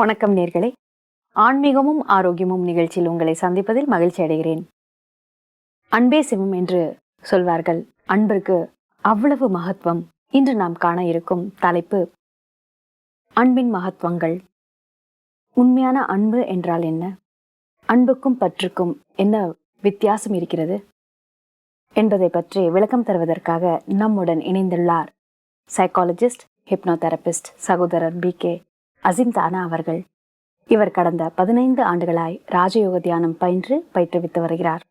வணக்கம் நேர்களே. ஆன்மீகமும் ஆரோக்கியமும் நிகழ்ச்சியில் உங்களை சந்திப்பதில் மகிழ்ச்சி அடைகிறேன். அன்பே சிவம் என்று சொல்வார்கள். அன்பிற்கு அவ்வளவு மகத்துவம் இன்று நாம் காண இருக்கும் தலைப்பு அன்பின் மகத்துவங்கள். உண்மையான அன்பு என்றால் என்ன? அன்புக்கும் பற்றுக்கும் என்ன வித்தியாசம் இருக்கிறது? என்பதை பற்றி விளக்கம் தருவதற்காக நம்முடன் இணைந்துள்ளார் சைக்காலஜிஸ்ட் ஹிப்னோதெரபிஸ்ட் சகோதரர் பி கே அசிம் தானா அவர்கள். இவர் கடந்த பதினைந்து ஆண்டுகளாய் ராஜயோக தியானம் பயின்று பயிற்றுவித்து வருகிறார்.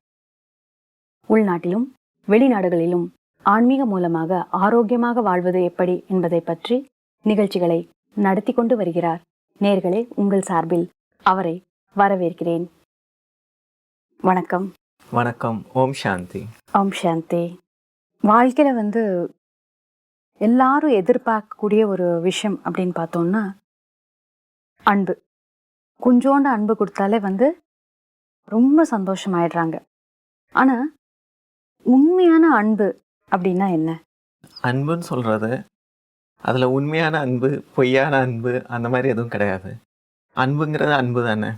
உள்நாட்டிலும் வெளிநாடுகளிலும் ஆன்மீக மூலமாக ஆரோக்கியமாக வாழ்வது எப்படி என்பதை பற்றி நிகழ்ச்சிகளை நடத்தி கொண்டு வருகிறார். நேர்களே உங்கள் சார்பில் அவரை வரவேற்கிறேன். வணக்கம். வணக்கம். ஓம் சாந்தி. ஓம் சாந்தி. வாழ்க்கையில வந்து எல்லாரும் எதிர்பார்க்கக்கூடிய ஒரு விஷயம் அப்படின்னு பார்த்தோம்னா அன்பு. கொஞ்சோண்டு அன்பு கொடுத்தாலே வந்து ரொம்ப சந்தோஷமாயிடுறாங்க. ஆனா உண்மையான அன்பு அப்படின்னா என்ன? அன்புன்னு சொல்கிறது அதில் உண்மையான அன்பு பொய்யான அன்பு அந்த மாதிரி எதுவும் கிடையாது. அன்புங்கிறது அன்பு தானே.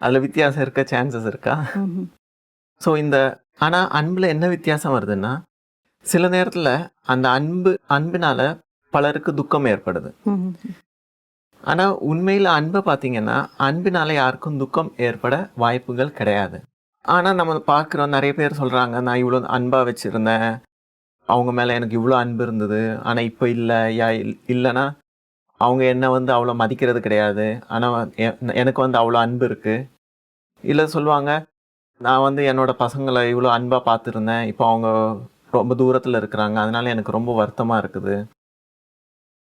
அதில் வித்தியாசம் இருக்க? சான்சஸ் இருக்கா. ஸோ இந்த ஆனால் அன்பில் என்ன வித்தியாசம் வருதுன்னா சில நேரத்தில் அந்த அன்பு அன்பினால பலருக்கு துக்கம் ஏற்படுது. ஆனால் உண்மையில் அன்பை பார்த்தீங்கன்னா அன்பினால் யாருக்கும் துக்கம் ஏற்பட வாய்ப்புகள் கிடையாது. ஆனால் நம்ம பார்க்குறோம் நிறைய பேர் சொல்கிறாங்க நான் இவ்வளோ அன்பாக வச்சுருந்தேன். அவங்க மேலே எனக்கு இவ்வளோ அன்பு இருந்தது. ஆனால் இப்போ இல்லை. யா இல்- இல்லைன்னா அவங்க என்னை வந்து அவ்வளோ மதிக்கிறது கிடையாது. ஆனால் எனக்கு வந்து அவ்வளோ அன்பு இருக்குது இல்லை சொல்லுவாங்க நான் வந்து என்னோட பசங்களை இவ்வளோ அன்பாக பார்த்துருந்தேன் இப்போ அவங்க ரொம்ப தூரத்தில் இருக்கிறாங்க. அதனால எனக்கு ரொம்ப வருத்தமாக இருக்குது.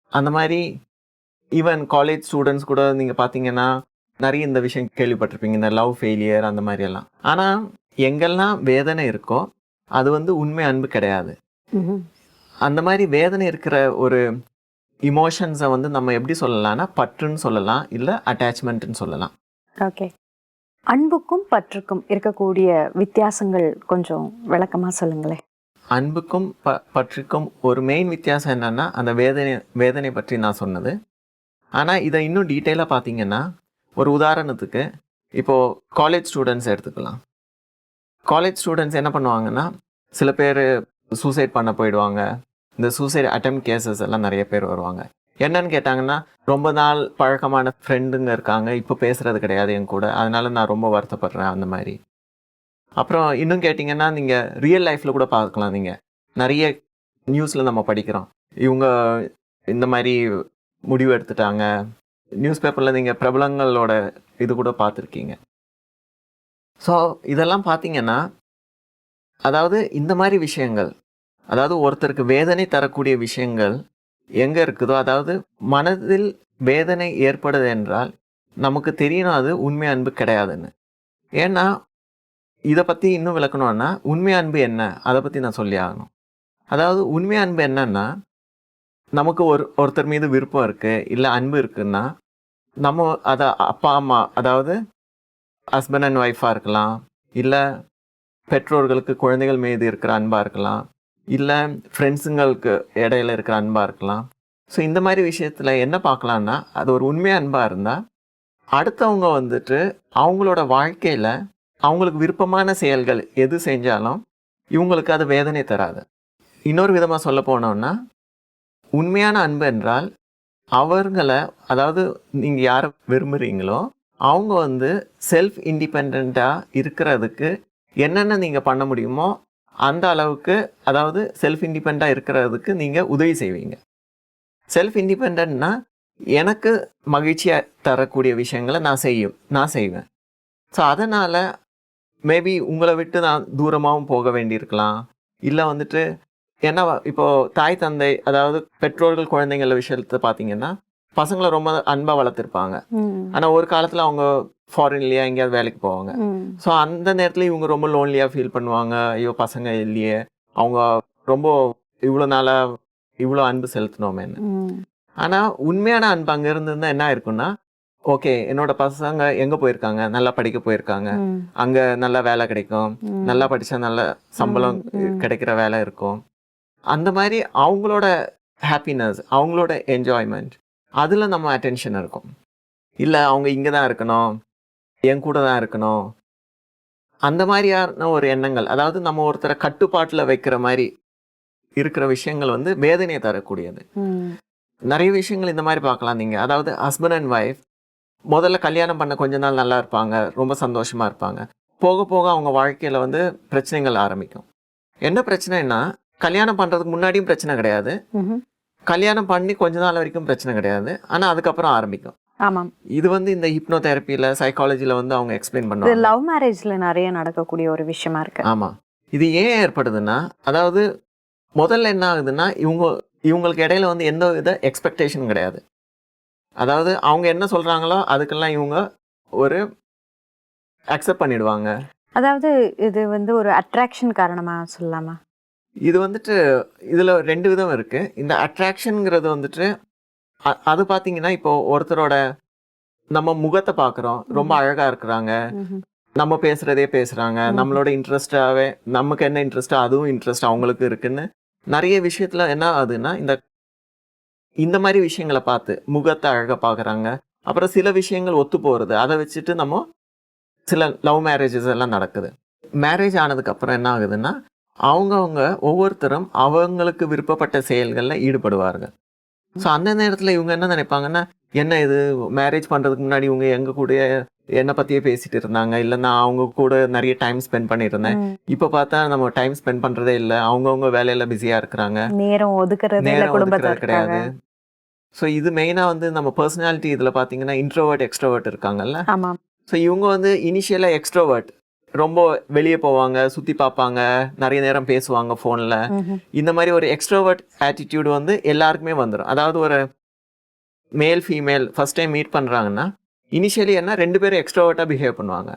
அந்த மாதிரி ஈவன் காலேஜ் ஸ்டூடெண்ட்ஸ் கூட நீங்கள் பார்த்தீங்கன்னா நிறைய இந்த விஷயம் கேள்விப்பட்டிருப்பீங்க இந்த லவ் ஃபெயிலியர் அந்த மாதிரி எல்லாம் ஆனால் எங்கெல்லாம் வேதனை இருக்கோ அது வந்து உண்மை அன்பு கிடையாது. அந்த மாதிரி வேதனை இருக்கிற ஒரு இமோஷன்ஸை வந்து நம்ம எப்படி சொல்லலாம்னா பற்றுன்னு சொல்லலாம் இல்லை அட்டாச்மெண்ட்னு சொல்லலாம். ஓகே அன்புக்கும் பற்றுக்கும் இருக்கக்கூடிய வித்தியாசங்கள் கொஞ்சம் விளக்கமா சொல்லுங்களேன். அன்புக்கும் ப பற்றுக்கும் ஒரு மெயின் வித்தியாசம் என்னன்னா அந்த வேதனை வேதனை பற்றி நான் சொன்னது. ஆனால் இதை இன்னும் டீட்டெயிலாக பார்த்தீங்கன்னா ஒரு உதாரணத்துக்கு இப்போது காலேஜ் ஸ்டூடெண்ட்ஸ் எடுத்துக்கலாம். காலேஜ் ஸ்டூடெண்ட்ஸ் என்ன பண்ணுவாங்கன்னா சில பேர் சூசைட் பண்ண போயிடுவாங்க. இந்த சூசைட் அட்டம் கேசஸ் எல்லாம் நிறைய பேர் வருவாங்க. என்னன்னு கேட்டாங்கன்னா ரொம்ப நாள் பழக்கமான ஃப்ரெண்டுங்க இருக்காங்க. இப்போ பேசுகிறது கிடையாது என் கூட. அதனால நான் ரொம்ப வருத்தப்படுறேன் அந்த மாதிரி. அப்புறம் இன்னும் கேட்டிங்கன்னா நீங்கள் ரியல் லைஃப்பில் கூட பார்க்கலாம் நீங்கள் நிறைய நியூஸில் நம்ம படிக்கிறோம். இவங்க இந்த மாதிரி முடிவு எடுத்துட்டாங்க நியூஸ் பேப்பரில் நீங்கள் பிரபலங்களோட இது கூட பார்த்துருக்கீங்க. ஸோ இதெல்லாம் பார்த்தீங்கன்னா அதாவது இந்த மாதிரி விஷயங்கள் அதாவது ஒருத்தருக்கு வேதனை தரக்கூடிய விஷயங்கள் எங்கே இருக்குதோ அதாவது மனதில் வேதனை ஏற்படுது என்றால் நமக்கு தெரியணும் அது உண்மை அன்பு கிடையாதுன்னு. ஏன்னா இதை பற்றி இன்னும் விளக்கணும்னா உண்மை அன்பு என்ன? அதை பற்றி நான் சொல்லி ஆகணும். அதாவது உண்மை அன்பு என்னன்னா நமக்கு ஒரு ஒருத்தர் மீது விருப்பம் இருக்குது இல்லை அன்பு இருக்குன்னா நம்ம அதை அப்பா அம்மா அதாவது ஹஸ்பண்ட் அண்ட் ஒய்ஃபாக இருக்கலாம் இல்லை பெற்றோர்களுக்கு குழந்தைகள் மீது இருக்கிற அன்பாக இருக்கலாம் இல்லை ஃப்ரெண்ட்ஸுங்களுக்கு இடையில இருக்கிற அன்பாக இருக்கலாம். ஸோ இந்த மாதிரி விஷயத்தில் என்ன பார்க்கலான்னா அது ஒரு உண்மை அன்பாக இருந்தால் அடுத்தவங்க வந்துட்டு அவங்களோட வாழ்க்கையில் அவங்களுக்கு விருப்பமான செயல்கள் எது செஞ்சாலும் இவங்களுக்கு அது வேதனை தராது. இன்னொரு விதமாக சொல்ல போனோம்னா உண்மையான அன்பு என்றால் அவர்களை அதாவது நீங்கள் யாரை விரும்புகிறீங்களோ அவங்க வந்து செல்ஃப் இண்டிபெண்ட்டாக இருக்கிறதுக்கு என்னென்ன நீங்கள் பண்ண முடியுமோ அந்த அளவுக்கு அதாவது செல்ஃப் இண்டிபெண்ட்டாக இருக்கிறதுக்கு நீங்கள் உதவி செய்வீங்க. செல்ஃப் இண்டிபெண்ட்னா எனக்கு மகிழ்ச்சியாக தரக்கூடிய விஷயங்களை நான் செய்யும் நான் செய்வேன். ஸோ அதனால் மேபி உங்களை விட்டு நான் தூரமாகவும் போக வேண்டியிருக்கலாம். இல்லை வந்துட்டு ஏன்னா இப்போ தாய் தந்தை அதாவது பெற்றோர்கள் குழந்தைங்கள விஷயத்தை பார்த்தீங்கன்னா பசங்களை ரொம்ப அன்பாக வளர்த்துருப்பாங்க. ஆனால் ஒரு காலத்தில் அவங்க ஃபாரின்லேயே எங்கேயாவது வேலைக்கு போவாங்க. ஸோ அந்த நேரத்தில் இவங்க ரொம்ப லோன்லியாக ஃபீல் பண்ணுவாங்க. ஐயோ பசங்க இல்லையே. அவங்க ரொம்ப இவ்வளோ நாளாக இவ்வளோ அன்பு செலுத்தினோமேன்னு. ஆனால் உண்மையான அன்பு அங்கே இருந்திருந்தா என்ன இருக்குன்னா ஓகே என்னோட பசங்க எங்கே போயிருக்காங்க? நல்லா படிக்க போயிருக்காங்க. அங்கே நல்ல வேலை கிடைக்கும். நல்லா படித்தா நல்ல சம்பளம். கிடைக்கிற வேலை இருக்கும். அந்த மாதிரி அவங்களோட ஹாப்பினஸ் அவங்களோட என்ஜாய்மெண்ட் அதில் நம்ம அட்டென்ஷன் இருக்கும். இல்லை அவங்க இங்கே தான் இருக்கணும் என் கூட தான் இருக்கணும். அந்த மாதிரியான ஒரு எண்ணங்கள் அதாவது நம்ம ஒருத்தரை கட்டுப்பாட்டில் வைக்கிற மாதிரி இருக்கிற விஷயங்கள் வந்து வேதனையை தரக்கூடியது. நிறைய விஷயங்கள் இந்த மாதிரி பார்க்கலாம் நீங்கள் அதாவது ஹஸ்பண்ட் அண்ட் ஒய்ஃப் முதல்ல கல்யாணம் பண்ண கொஞ்ச நாள் நல்லா இருப்பாங்க ரொம்ப சந்தோஷமா இருப்பாங்க. போக போக அவங்க வாழ்க்கையில் வந்து பிரச்சனைகள் ஆரம்பிக்கும். என்ன பிரச்சனைன்னா கல்யாணம் பண்ணுறதுக்கு முன்னாடியும் பிரச்சனை கிடையாது. கல்யாணம் பண்ணி கொஞ்ச நாள் வரைக்கும் பிரச்சனை கிடையாது. ஆனால் அதுக்கப்புறம் ஆரம்பிக்கும். ஆமாம். இது வந்து இந்த ஹிப்னோ தெரப்பியில் சைக்காலஜியில் வந்து அவங்க எக்ஸ்பிளைன் பண்ணுவாங்க. லவ் மேரேஜ்ல நிறைய நடக்கக்கூடிய ஒரு விஷயமா இருக்கு. ஆமாம் இது ஏன் ஏற்படுதுன்னா அதாவது முதல்ல என்ன ஆகுதுன்னா இவங்க இவங்களுக்கு இடையில வந்து எந்த வித எக்ஸ்பெக்டேஷன் கிடையாது. அதாவது அவங்க என்ன சொல்கிறாங்களோ அதுக்கெல்லாம் இவங்க ஒரு அக்செப்ட் பண்ணிடுவாங்க. அதாவது இது வந்து ஒரு அட்ராக்ஷன் காரணமா சொல்லலாமா? இது வந்துட்டு இதில் ரெண்டு விதம் இருக்குது இந்த அட்ராக்ஷனுங்கிறது வந்துட்டு அது பார்த்தீங்கன்னா இப்போ ஒருத்தரோட நம்ம முகத்தை பார்க்குறோம் ரொம்ப அழகாக இருக்கிறாங்க. நம்ம பேசுறதே பேசுறாங்க. ம். நம்மளோட இன்ட்ரெஸ்டாவே நமக்கு என்ன இன்ட்ரெஸ்டோ அதுவும் இன்ட்ரெஸ்ட் அவங்களுக்கு இருக்குன்னு நிறைய விஷயத்துல என்ன ஆகுதுன்னா இந்த இந்த மாதிரி விஷயங்களை பார்த்து முகத்தை அழகா பார்க்கறாங்க அப்புறம் சில விஷயங்கள் ஒத்து போறது. அதை வச்சுட்டு நம்ம சில லவ் மேரேஜஸ் எல்லாம் நடக்குது. மேரேஜ் ஆனதுக்கு அப்புறம் என்ன ஆகுதுன்னா அவங்கவங்க ஒவ்வொருத்தரும் அவங்களுக்கு விருப்பப்பட்ட செயல்களில் ஈடுபடுவார்கள். ஸோ அந்த நேரத்தில் இவங்க என்ன நினைப்பாங்கன்னா என்ன இது? மேரேஜ் பண்ணுறதுக்கு முன்னாடி இவங்க எங்க கூட என்னை பற்றியே பேசிட்டு இருந்தாங்க? இல்லை நான் அவங்க கூட நிறைய டைம் ஸ்பெண்ட் பண்ணியிருந்தேன். இப்போ பார்த்தா நம்ம டைம் ஸ்பெண்ட் பண்ணுறதே இல்லை. அவங்கவுங்க வேலையில பிஸியாக இருக்கிறாங்க. நேரம் ஒதுக்குறது நேரம் ஒதுக்குறது கிடையாது. ஸோ இது மெயினாக வந்து நம்ம பர்சனாலிட்டி இதில் பார்த்தீங்கன்னா இன்ட்ரோவர்ட் எக்ஸ்ட்ரோவர்ட் இருக்காங்கல்ல. ஸோ இவங்க வந்து இனிஷியலாக எக்ஸ்ட்ரோவர்ட் ரொம்ப வெளியே போவாங்க சுற்றி பார்ப்பாங்க நிறைய நேரம் பேசுவாங்க ஃபோனில். இந்த மாதிரி ஒரு எக்ஸ்ட்ரோவர்ட் ஆட்டிடியூட் வந்து எல்லாருக்குமே வந்துடும் அதாவது ஒரு male female first time meet பண்ணுறாங்கன்னா இனிஷியலி என்ன ரெண்டு பேரும் எக்ஸ்ட்ரோவர்ட்டாக பிஹேவ் பண்ணுவாங்க.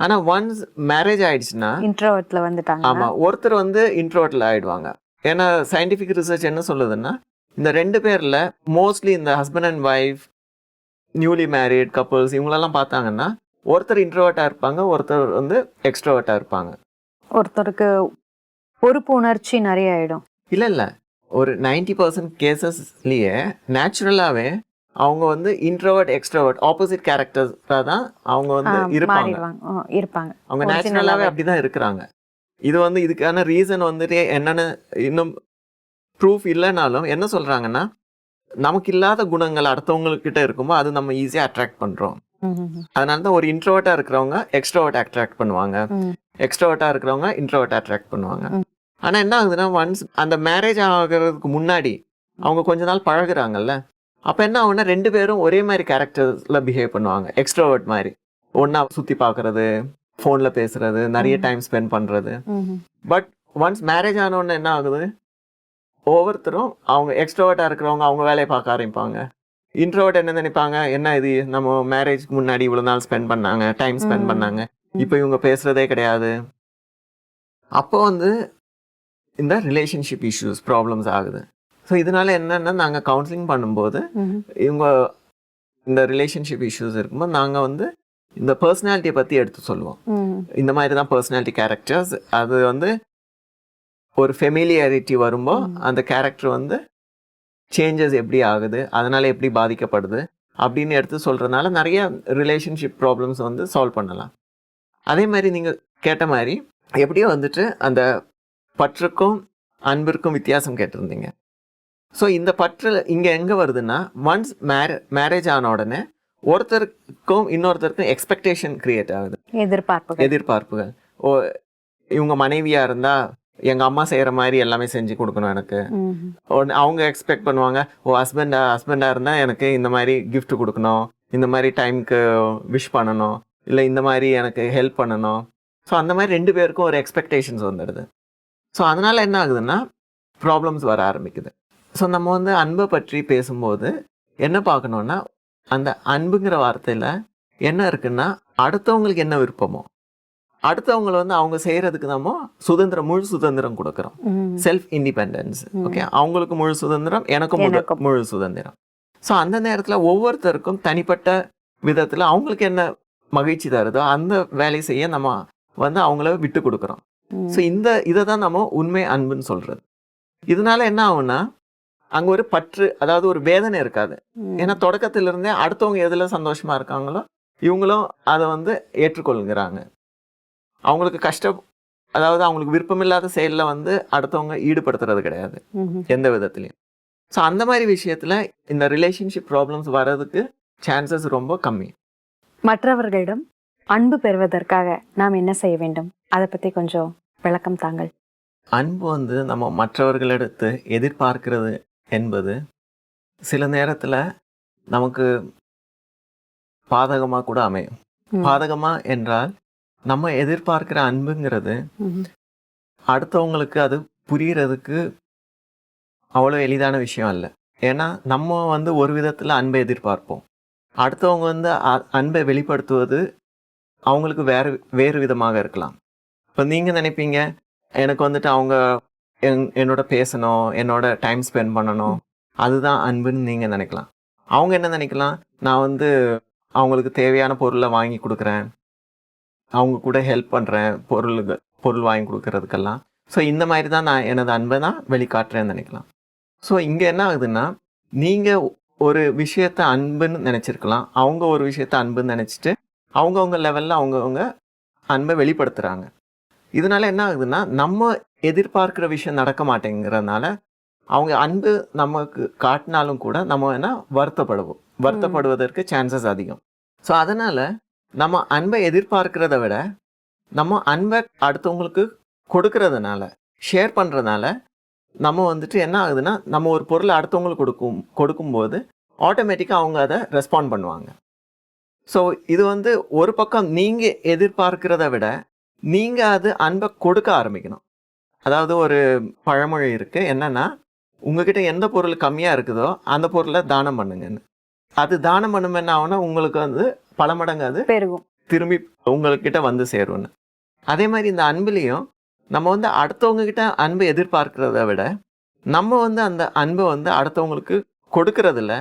ஆனால் ஒன்ஸ் மேரேஜ் ஆயிடுச்சுன்னா இன்ட்ரோவர்ட்ல வந்துட்டாங்க ஆமாம் ஒருத்தர் வந்து இன்ட்ரோவர்ட்டில் ஆயிடுவாங்க. ஏன்னா சயின்டிஃபிக் ரிசர்ச் என்ன சொல்லுதுன்னா இந்த ரெண்டு பேரில் மோஸ்ட்லி இந்த husband and wife newly married couples இவங்களெல்லாம் பார்த்தாங்கன்னா ஒருத்தர் இன்ட்ரோவர்ட்டாக இருப்பாங்க ஒருத்தர் வந்து எக்ஸ்ட்ரோவர்ட்டாக இருப்பாங்க. ஒருத்தருக்கு பொறுப்பு உணர்ச்சி நிறைய ஆயிடும். இல்லை இல்லை. ஒரு நைன்டி பர்சன்ட் கேசஸ்லேயே நேச்சுரலாகவே அவங்க வந்து இன்ட்ரோவர்ட் எக்ஸ்ட்ரோவர்ட் ஆப்போசிட் கேரக்டர்ஸாக தான் அவங்க வந்து இருப்பாங்க. இருப்பாங்க. அவங்க நேச்சுரலாகவே. அப்படி தான் இருக்கிறாங்க. இது வந்து இதுக்கான ரீசன் வந்துட்டு என்னன்னு இன்னும் ப்ரூஃப் இல்லைனாலும் என்ன சொல்கிறாங்கன்னா நமக்கு இல்லாத குணங்கள் அடுத்தவங்கக்கிட்ட இருக்கும்போது அது நம்ம ஈஸியாக அட்ராக்ட் பண்ணுறோம் ம்ஹும். அதனால தான் ஒரு இன்ட்ரோவர்ட்டாக இருக்கிறவங்க எக்ஸ்ட்ரோவர்ட் அட்ராக்ட் பண்ணுவாங்க ம். எக்ஸ்ட்ரோவர்ட்டாக இருக்கிறவங்க இன்ட்ரோவர்ட் அட்ராக்ட் பண்ணுவாங்க ம். ஆனால் என்ன ஆகுதுன்னா ஒன்ஸ் அந்த மேரேஜ் ஆகிறதுக்கு முன்னாடி அவங்க கொஞ்ச நாள் பழகுறாங்கல்ல அப்போ என்ன ஆகும்னா ரெண்டு பேரும் ஒரே மாதிரி கேரக்டர்ஸில் பிஹேவ் பண்ணுவாங்க எக்ஸ்ட்ரோவர்ட் மாதிரி ஒன்றா சுற்றி பார்க்குறது ஃபோனில் பேசுறது நிறைய. டைம் ஸ்பெண்ட் பண்ணுறது ம்ஹும். பட் ஒன்ஸ் மேரேஜ் ஆனோடனே என்ன ஆகுது ஒவ்வொருத்தரும் அவங்க எக்ஸ்ட்ரோவர்ட்டாக இருக்கிறவங்க அவங்க வேலையை பார்க்க ஆரம்பிப்பாங்க இன்ட்ரோவர்ட் என்ன நினைப்பாங்க என்ன இது நம்ம மேரேஜ்க்கு முன்னாடி இவ்வளோ நாள் ஸ்பெண்ட் பண்ணாங்க டைம் ஸ்பெண்ட். பண்ணாங்க இப்போ இவங்க பேசுறதே கிடையாது அப்போ வந்து இந்த ரிலேஷன்ஷிப் இஷ்யூஸ் ப்ராப்ளம்ஸ் ஆகுது ஸோ இதனால என்னன்னா நாங்கள் கவுன்சிலிங் பண்ணும்போது. இவங்க இந்த ரிலேஷன்ஷிப் இஷ்யூஸ் இருக்கும்போது நாங்கள் வந்து இந்த பர்சனாலிட்டியை பற்றி எடுத்து சொல்லுவோம். இந்த மாதிரி தான் பர்சனாலிட்டி கேரக்டர்ஸ் அது வந்து ஒரு ஃபெமிலியாரிட்டி வரும்போ ம். அந்த கேரக்டர் வந்து சேஞ்சஸ் எப்படி ஆகுது அதனால எப்படி பாதிக்கப்படுது அப்படின்னு எடுத்து சொல்றதுனால நிறைய ரிலேஷன்ஷிப் ப்ராப்ளம்ஸ் வந்து சால்வ் பண்ணலாம். அதே மாதிரி நீங்கள் கேட்ட மாதிரி எப்படியோ வந்துட்டு அந்த பற்றுக்கும் அன்பிற்கும் வித்தியாசம் கேட்டிருந்தீங்க. ஸோ இந்த பற்று இங்கே எங்கே வருதுன்னா ஒன்ஸ் மேரே மேரேஜ் ஆன உடனே ஒருத்தருக்கும் இன்னொருத்தருக்கும் எக்ஸ்பெக்டேஷன் கிரியேட் ஆகுது. எதிர்பார்ப்புகள். எதிர்பார்ப்புகள். ஓ இவங்க மனைவியா இருந்தா எங்க அம்மா செய்யற மாதிரி எல்லாமே செஞ்சு கொடுக்கணும் எனக்கு. அவங்க எக்ஸ்பெக்ட் பண்ணுவாங்க ஓ ஹஸ்பண்டா ஹஸ்பண்டா இருந்தா எனக்கு இந்த மாதிரி gift கொடுக்கணும் இந்த மாதிரி டைம்க்கு விஷ் பண்ணணும் இல்லை இந்த மாதிரி எனக்கு ஹெல்ப் பண்ணணும். ஸோ அந்த மாதிரி ரெண்டு பேருக்கும் ஒரு எக்ஸ்பெக்டேஷன்ஸ் வந்துடுது. ஸோ அதனால என்ன ஆகுதுன்னா ப்ராப்ளம்ஸ் வர ஆரம்பிக்குது. ஸோ நம்ம வந்து அன்பை பற்றி பேசும்போது என்ன பார்க்கணும்னா அந்த அன்புங்கிற வார்த்தையில் என்ன இருக்குன்னா அடுத்தவங்களுக்கு என்ன விருப்பமோ அடுத்தவங்களை வந்து அவங்க செய்யறதுக்கு நம்ம சுதந்திரம் முழு சுதந்திரம் கொடுக்குறோம். Self independence. ஓகே அவங்களுக்கு முழு சுதந்திரம் எனக்கும் முழு- சுதந்திரம். ஸோ அந்த நேரத்தில் ஒவ்வொருத்தருக்கும் தனிப்பட்ட விதத்தில் அவங்களுக்கு என்ன மகிழ்ச்சி தருதோ அந்த வேலையை செய்ய நம்ம வந்து அவங்கள விட்டு கொடுக்குறோம். ஸோ இந்த இதை தான் நம்ம உண்மை அன்புன்னு சொல்றது. இதனால என்ன ஆகும்னா அங்க ஒரு பற்று அதாவது ஒரு வேதனை இருக்காது. ஏன்னா தொடக்கத்துல இருந்தே அடுத்தவங்க எதுல சந்தோஷமா இருக்காங்களோ இவங்களும் அதை வந்து ஏற்றுக்கொள்கிறாங்க. அவங்களுக்கு கஷ்டம் அதாவது அவங்களுக்கு விருப்பமில்லாத செயல்ல வந்து அடுத்தவங்க ஈடுபடுத்துறது கிடையாது. எந்த விதத்துலையும். ஸோ அந்த மாதிரி விஷயத்துல இந்த ரிலேஷன்ஷிப் ப்ராப்ளம்ஸ் வர்றதுக்கு சான்சஸ் ரொம்ப கம்மி. மற்றவர்களிடம் அன்பு பெறுவதற்காக நாம் என்ன செய்ய வேண்டும்? அதை பத்தி கொஞ்சம் விளக்கம் தாங்கள். அன்பு வந்து நம்ம மற்றவர்களிடத்து எதிர்பார்க்கிறது என்பது சில நேரத்துல நமக்கு பாதகமா கூட அமையும். ம். பாதகமா என்றால் நம்ம எதிர்பார்க்கிற அன்புங்கிறது. அடுத்தவங்களுக்கு அது புரியறதுக்கு அவ்வளோ எளிதான விஷயம் அல்ல. ஏன்னா நம்ம வந்து ஒரு விதத்தில் அன்பை எதிர்பார்ப்போம். அடுத்தவங்க வந்து அன்பை வெளிப்படுத்துவது அவங்களுக்கு வேறு வேறு விதமாக இருக்கலாம். இப்போ நீங்கள் நினைப்பீங்க எனக்கு வந்துட்டு அவங்க என் என்னோட பேசணும் என்னோட டைம் ஸ்பெண்ட் பண்ணணும் அதுதான் அன்புன்னு நீங்கள் நினைக்கலாம். அவங்க என்ன நினைக்கலாம்? நான் வந்து அவங்களுக்கு தேவையான பொருளை வாங்கி கொடுக்குறேன். அவங்க கூட ஹெல்ப் பண்ணுறேன் பொருளுக்கு பொருள் வாங்கி கொடுக்கறதுக்கெல்லாம். ஸோ இந்த மாதிரி தான் நான் எனது அன்பை தான் வெளிக்காட்டுறேன்னு நினைக்கலாம். ஸோ இங்கே என்ன ஆகுதுன்னா நீங்கள் ஒரு விஷயத்த அன்புன்னு நினச்சிருக்கலாம். அவங்க ஒரு விஷயத்த அன்புன்னு நினச்சிட்டு அவங்கவுங்க லெவலில் அவங்கவுங்க அன்பை வெளிப்படுத்துகிறாங்க இதனால என்ன ஆகுதுன்னா நம்ம எதிர்பார்க்குற விஷயம் நடக்க மாட்டேங்கிறதுனால அவங்க அன்பு நமக்கு காட்டினாலும் கூட நம்ம என்ன வருத்தப்படுவோம். வருத்தப்படுவதற்கு சான்சஸ் அதிகம். ஸோ அதனால் நம்ம அன்பை எதிர்பார்க்கிறத விட நம்ம அன்பை அடுத்தவங்களுக்கு கொடுக்கறதுனால ஷேர் பண்ணுறதுனால நம்ம வந்துட்டு என்ன ஆகுதுன்னா நம்ம ஒரு பொருளை அடுத்தவங்களுக்கு கொடுக்கும் கொடுக்கும்போது ஆட்டோமேட்டிக்காக அவங்க அதை ரெஸ்பாண்ட் பண்ணுவாங்க. ஸோ இது வந்து ஒரு பக்கம் நீங்கள் எதிர்பார்க்கிறத விட நீங்கள் அது அன்பை கொடுக்க ஆரம்பிக்கணும். அதாவது ஒரு பழமொழி இருக்குது என்னென்னா உங்ககிட்ட எந்த பொருள் கம்மியாக இருக்குதோ அந்த பொருளை தானம் பண்ணுங்கன்னு. அது தானம் பண்ணும் என்ன உங்களுக்கு வந்து பல மடங்கு அது பெருகும். திரும்பி உங்ககிட்ட வந்து சேரும்னு. அதே மாதிரி இந்த அன்புலேயும் நம்ம வந்து அடுத்தவங்க கிட்ட அன்பை எதிர்பார்க்கிறத விட நம்ம வந்து அந்த அன்பை வந்து அடுத்தவங்களுக்கு கொடுக்கறதுல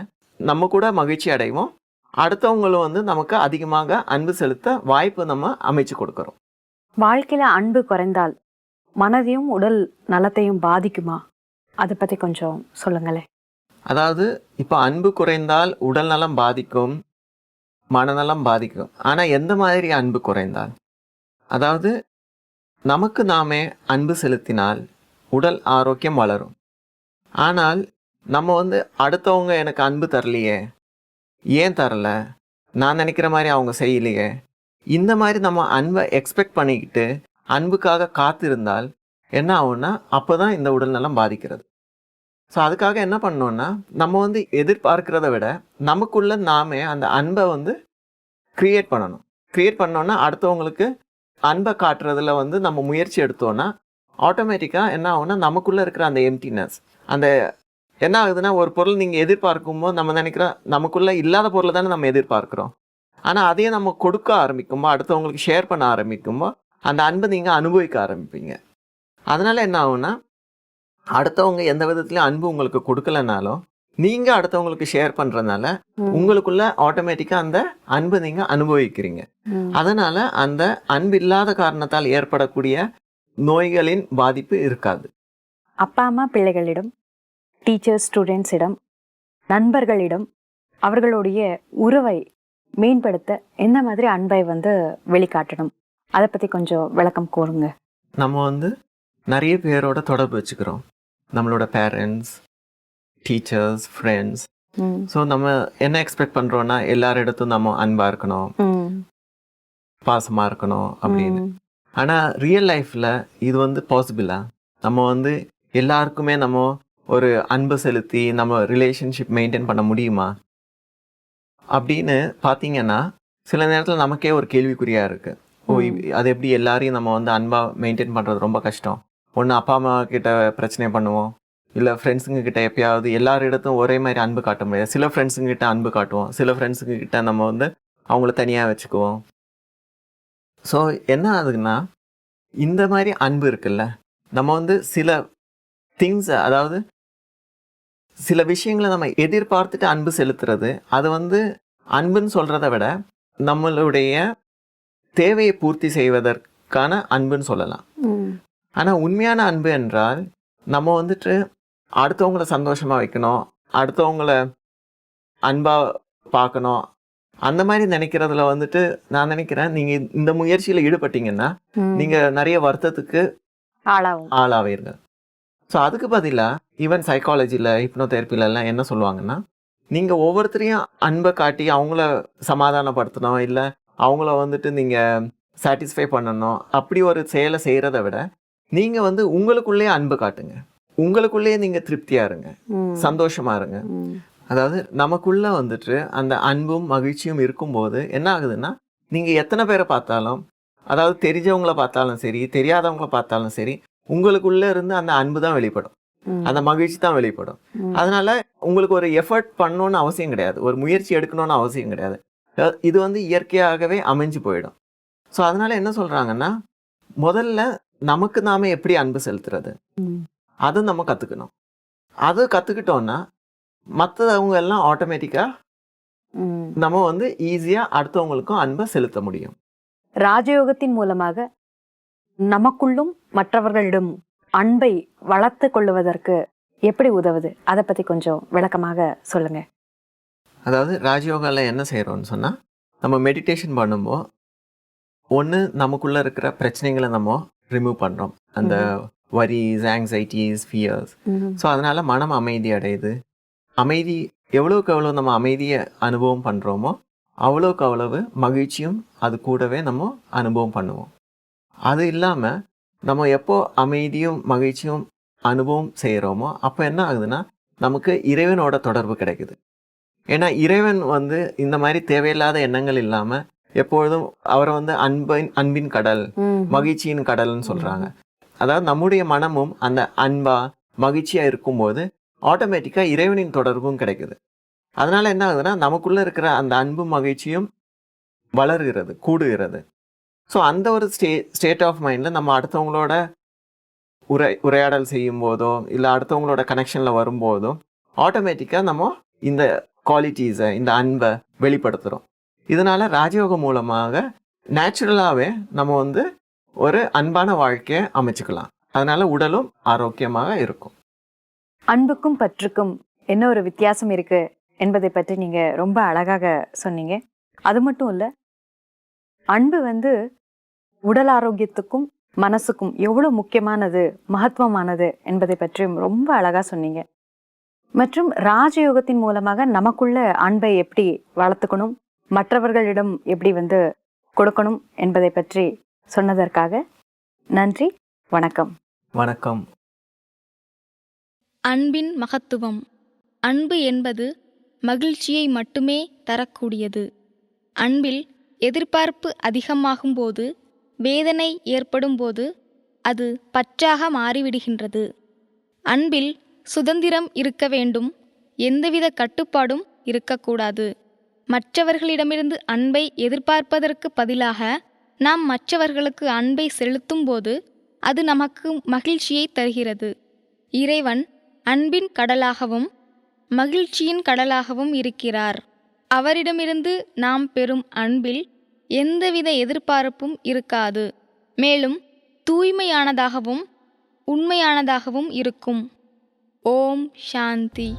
நம்ம கூட மகிழ்ச்சி அடைவோம். அடுத்தவங்களும் வந்து நமக்கு அதிகமாக அன்பு செலுத்த வாய்ப்பு நம்ம அமைச்சு கொடுக்குறோம். வாழ்க்கையில அன்பு குறைந்தால் மனதையும் உடல் நலத்தையும் பாதிக்குமா? அதை பத்தி கொஞ்சம் சொல்லுங்களேன். அதாவது இப்போ அன்பு குறைந்தால் உடல் நலம் பாதிக்கும். மனநலம் பாதிக்கும். ஆனால் எந்த மாதிரி அன்பு குறைந்தால்? அதாவது நமக்கு நாமே அன்பு செலுத்தினால் உடல் ஆரோக்கியம் வளரும். ஆனால் நம்ம வந்து அடுத்தவங்க எனக்கு அன்பு தரலையே ஏன் தரல? நான் நினைக்கிற மாதிரி அவங்க செய்யலையே. இந்த மாதிரி நம்ம அன்பை எக்ஸ்பெக்ட் பண்ணிக்கிட்டு அன்புக்காக காத்திருந்தால் என்ன ஆகும்னா அப்போ தான் இந்த உடல்நலம் பாதிக்கிறது. ஸோ அதுக்காக என்ன பண்ணோன்னா நம்ம வந்து எதிர்பார்க்கிறத விட நமக்குள்ள நாமே அந்த அன்பை வந்து க்ரியேட் பண்ணணும். க்ரியேட் பண்ணோன்னா அடுத்தவங்களுக்கு அன்பை காட்டுறதுல வந்து நம்ம முயற்சி எடுத்தோன்னா ஆட்டோமேட்டிக்காக என்ன ஆகும்னா நமக்குள்ளே இருக்கிற அந்த எம்டினஸ் அந்த என்ன ஆகுதுன்னா ஒரு பொருள் நீங்கள் எதிர்பார்க்கும்போது நம்ம நினைக்கிற நமக்குள்ளே இல்லாத பொருளை தானே நம்ம எதிர்பார்க்குறோம். ஆனால் அதையே நம்ம கொடுக்க ஆரம்பிக்கும்போது அடுத்தவங்களுக்கு ஷேர் பண்ண ஆரம்பிக்கும்போது அந்த அன்பை நீங்கள் அனுபவிக்க ஆரம்பிப்பீங்க. அதனால் என்ன ஆகும்னா அடுத்தவங்க எந்த விதத்துலயும் அன்பு உங்களுக்கு கொடுக்கலனாலும் நீங்க அடுத்தவங்களுக்கு ஷேர் பண்றதுனால உங்களுக்குள்ள ஆட்டோமேட்டிக்கா அந்த அன்பு நீங்க அனுபவிக்கிறீங்க. அதனால அந்த அன்பு இல்லாத காரணத்தால் ஏற்படக்கூடிய நோய்களின் பாதிப்பு இருக்காது. அப்பா அம்மா பிள்ளைகளிடம் டீச்சர்ஸ் ஸ்டூடெண்ட்ஸிடம் நண்பர்களிடம் அவர்களுடைய உறவை மேம்படுத்த எந்த மாதிரி அன்பை வந்து வெளிக்காட்டணும்? அதை பத்தி கொஞ்சம் விளக்கம் கூறுங்க. நம்ம வந்து நிறைய பேரோட தொடர்பு வச்சுக்கிறோம். நம்மளோட பேரண்ட்ஸ் டீச்சர்ஸ் ஃப்ரெண்ட்ஸ். ஸோ நம்ம என்ன எக்ஸ்பெக்ட் பண்றோம்னா எல்லாரிடத்தும் நம்ம அன்பா இருக்கணும். ம். பாசமா இருக்கணும் அப்படின்னு. ஆனால் ரியல் லைஃப்பில் இது வந்து பாசிபிளா நம்ம வந்து எல்லாருக்குமே நம்ம ஒரு அன்பு செலுத்தி நம்ம ரிலேஷன்ஷிப் மெயின்டைன் பண்ண முடியுமா? அப்படின்னு பார்த்தீங்கன்னா சில நேரத்தில் நமக்கே ஒரு கேள்விக்குறியாக இருக்குது ஓ அது எப்படி எல்லாரையும் நம்ம வந்து அன்பாக மெயின்டைன் பண்ணுறது ரொம்ப கஷ்டம். ஒன்று அப்பா அம்மா கிட்ட பிரச்சனை பண்ணுவோம். இல்லை ஃப்ரெண்ட்ஸுங்க கிட்ட எப்பயாவது எல்லாரிடத்தும் ஒரே மாதிரி அன்பு காட்ட முடியாது. சில ஃப்ரெண்ட்ஸுங்க கிட்ட அன்பு காட்டுவோம். சில ஃப்ரெண்ட்ஸுங்க கிட்ட நம்ம வந்து அவங்கள தனியாக வச்சுக்குவோம். ஸோ என்ன ஆகுதுன்னா இந்த மாதிரி அன்பு இருக்குல்ல நம்ம வந்து சில திங்ஸை அதாவது சில விஷயங்களை நம்ம எதிர்பார்த்துட்டு அன்பு செலுத்துறது அது வந்து அன்புன்னு சொல்கிறத விட நம்மளுடைய தேவையை பூர்த்தி செய்வதற்கான அன்புன்னு சொல்லலாம். ஆனால் உண்மையான அன்பு என்றால் நம்ம வந்துட்டு அடுத்தவங்கள சந்தோஷமா வைக்கணும் அடுத்தவங்கள அன்பா பார்க்கணும். அந்த மாதிரி நினைக்கிறதுல வந்துட்டு நான் நினைக்கிறேன் நீங்க இந்த முயற்சியில ஈடுபட்டீங்கன்னா ம். நீங்க நிறைய வருத்தத்துக்கு ஆளாவீர்கள். ஸோ அதுக்கு பதிலாக ஈவன் சைக்காலஜியில் ஹிப்னோதெரப்பில எல்லாம் என்ன சொல்லுவாங்கன்னா நீங்கள் ஒவ்வொருத்தரையும் அன்பை காட்டி அவங்கள சமாதானப்படுத்தணும் இல்லை அவங்கள வந்துட்டு நீங்கள் சாட்டிஸ்ஃபை பண்ணணும் அப்படி ஒரு செயலை செய்கிறத விட நீங்கள் வந்து உங்களுக்குள்ளேயே அன்பு காட்டுங்க உங்களுக்குள்ளேயே நீங்கள் திருப்தியாக இருங்க ம். சந்தோஷமா இருங்க. அதாவது நமக்குள்ள வந்துட்டு அந்த அன்பும் மகிழ்ச்சியும் இருக்கும்போது என்ன ஆகுதுன்னா நீங்கள் எத்தனை பேரை பார்த்தாலும் அதாவது தெரிஞ்சவங்கள பார்த்தாலும் சரி தெரியாதவங்கள பார்த்தாலும் சரி உங்களுக்குள்ள இருந்து அந்த அன்பு தான் வெளிப்படும். அந்த மகிழ்ச்சி தான் வெளிப்படும். அதனால உங்களுக்கு ஒரு எஃபர்ட் பண்ணணும்னு அவசியம் கிடையாது ஒரு முயற்சி எடுக்கணும்னு அவசியம் கிடையாது இது வந்து இயற்கையாகவே அமைஞ்சு போயிடும் ஸோ அதனால என்ன சொல்றாங்கன்னா முதல்ல நமக்கு நாம எப்படி அன்பு செலுத்துறது. அதை நம்ம கத்துக்கணும். அது கத்துக்கிட்டோம்னா மற்றவங்க எல்லாம் ஆட்டோமேட்டிக்கா ம். நம்ம வந்து ஈஸியா அடுத்தவங்களுக்கும் அன்பை செலுத்த முடியும். ராஜயோகத்தின் மூலமாக நமக்குள்ளும் மற்றவர்களிடம் அன்பை வளர்த்து கொள்ளுவதற்கு எப்படி உதவுது? அதை பத்தி கொஞ்சம் விளக்கமாக சொல்லுங்க. அதாவது ராஜயோகாவில் என்ன செய்கிறோம்னு சொன்னால் நம்ம மெடிடேஷன் பண்ணும்போது ஒன்று நமக்குள்ளே இருக்கிற பிரச்சனைகளை நம்ம ரிமூவ் பண்ணுறோம் அந்த வரிஸ் ஆங்ஸைட்டிஸ் ஃபியர்ஸ் ஸோ அதனால் மனம் அமைதி அடையுது. அமைதி எவ்வளோக்கு எவ்வளோ நம்ம அமைதியை அனுபவம் பண்ணுறோமோ அவ்வளோக்கு அவ்வளவு மகிழ்ச்சியும் அது கூடவே நம்ம அனுபவம் பண்ணுவோம். அது இல்லாமல் நம்ம எப்போ அமைதியும் மகிழ்ச்சியும் அனுபவம் செய்கிறோமோ அப்போ என்ன ஆகுதுன்னா நமக்கு இறைவனோட தொடர்பு கிடைக்குது. ஏன்னா இறைவன் வந்து இந்த மாதிரி தேவையில்லாத எண்ணங்கள் இல்லாமல் எப்பொழுதும் அவரை வந்து அன்பின் அன்பின் கடல். மகிழ்ச்சியின் கடல்னு சொல்றாங்க. அதாவது நம்முடைய மனமும் அந்த அன்பா மகிழ்ச்சியா இருக்கும்போது ஆட்டோமேட்டிக்கா இறைவனின் தொடர்பும் கிடைக்குது. அதனால என்ன ஆகுதுன்னா நமக்குள்ள இருக்கிற அந்த அன்பும் மகிழ்ச்சியும் வளர்கிறது கூடுகிறது. ஸோ அந்த ஒரு ஸ்டே ஸ்டேட் ஆஃப் மைண்டில் நம்ம அடுத்தவங்களோட உரை உரையாடல் செய்யும் போதோ இல்லை அடுத்தவங்களோட கனெக்ஷனில் வரும்போதோ ஆட்டோமேட்டிக்காக நம்ம இந்த குவாலிட்டிஸை இந்த அன்பை வெளிப்படுத்துகிறோம் இதனால் ராஜயோகம் மூலமாக நேச்சுரலாகவே நம்ம வந்து ஒரு அன்பான வாழ்க்கையை அமைச்சுக்கலாம். அதனால உடலும் ஆரோக்கியமாக இருக்கும். அன்புக்கும் பற்றுக்கும் என்ன ஒரு வித்தியாசம் இருக்கு என்பதை பற்றி நீங்க ரொம்ப அழகாக சொன்னீங்க. அது மட்டும் இல்ல அன்பு வந்து உடல் ஆரோக்கியத்துக்கும் மனசுக்கும் எவ்வளவு முக்கியமானது மகத்துவமானது என்பதை பற்றியும் ரொம்ப அழகா சொன்னீங்க. மற்றும் ராஜயோகத்தின் மூலமாக நமக்குள்ள அன்பை எப்படி வளர்த்துக்கணும்? மற்றவர்களிடம் எப்படி வந்து கொடுக்கணும் என்பதை பற்றி சொன்னதற்காக நன்றி வணக்கம். வணக்கம். அன்பின் மகத்துவம். அன்பு என்பது மகிழ்ச்சியை மட்டுமே தரக்கூடியது. அன்பில் எதிர்பார்ப்பு அதிகமாகும்போது வேதனை ஏற்படும்போது அது பற்றாக மாறிவிடுகின்றது. அன்பில் சுதந்திரம் இருக்க வேண்டும். எந்தவித கட்டுப்பாடும் இருக்கக்கூடாது. மற்றவர்களிடமிருந்து அன்பை எதிர்பார்ப்பதற்கு பதிலாக நாம் மற்றவர்களுக்கு அன்பை செலுத்தும்போது அது நமக்கு மகிழ்ச்சியை தருகிறது. இறைவன் அன்பின் கடலாகவும் மகிழ்ச்சியின் கடலாகவும் இருக்கிறார். அவரிடமிருந்து நாம் பெறும் அன்பில் எந்தவித எதிர்பார்ப்பும் இருக்காது. மேலும் தூய்மையானதாகவும் உண்மையானதாகவும் இருக்கும். ஓம் சாந்தி.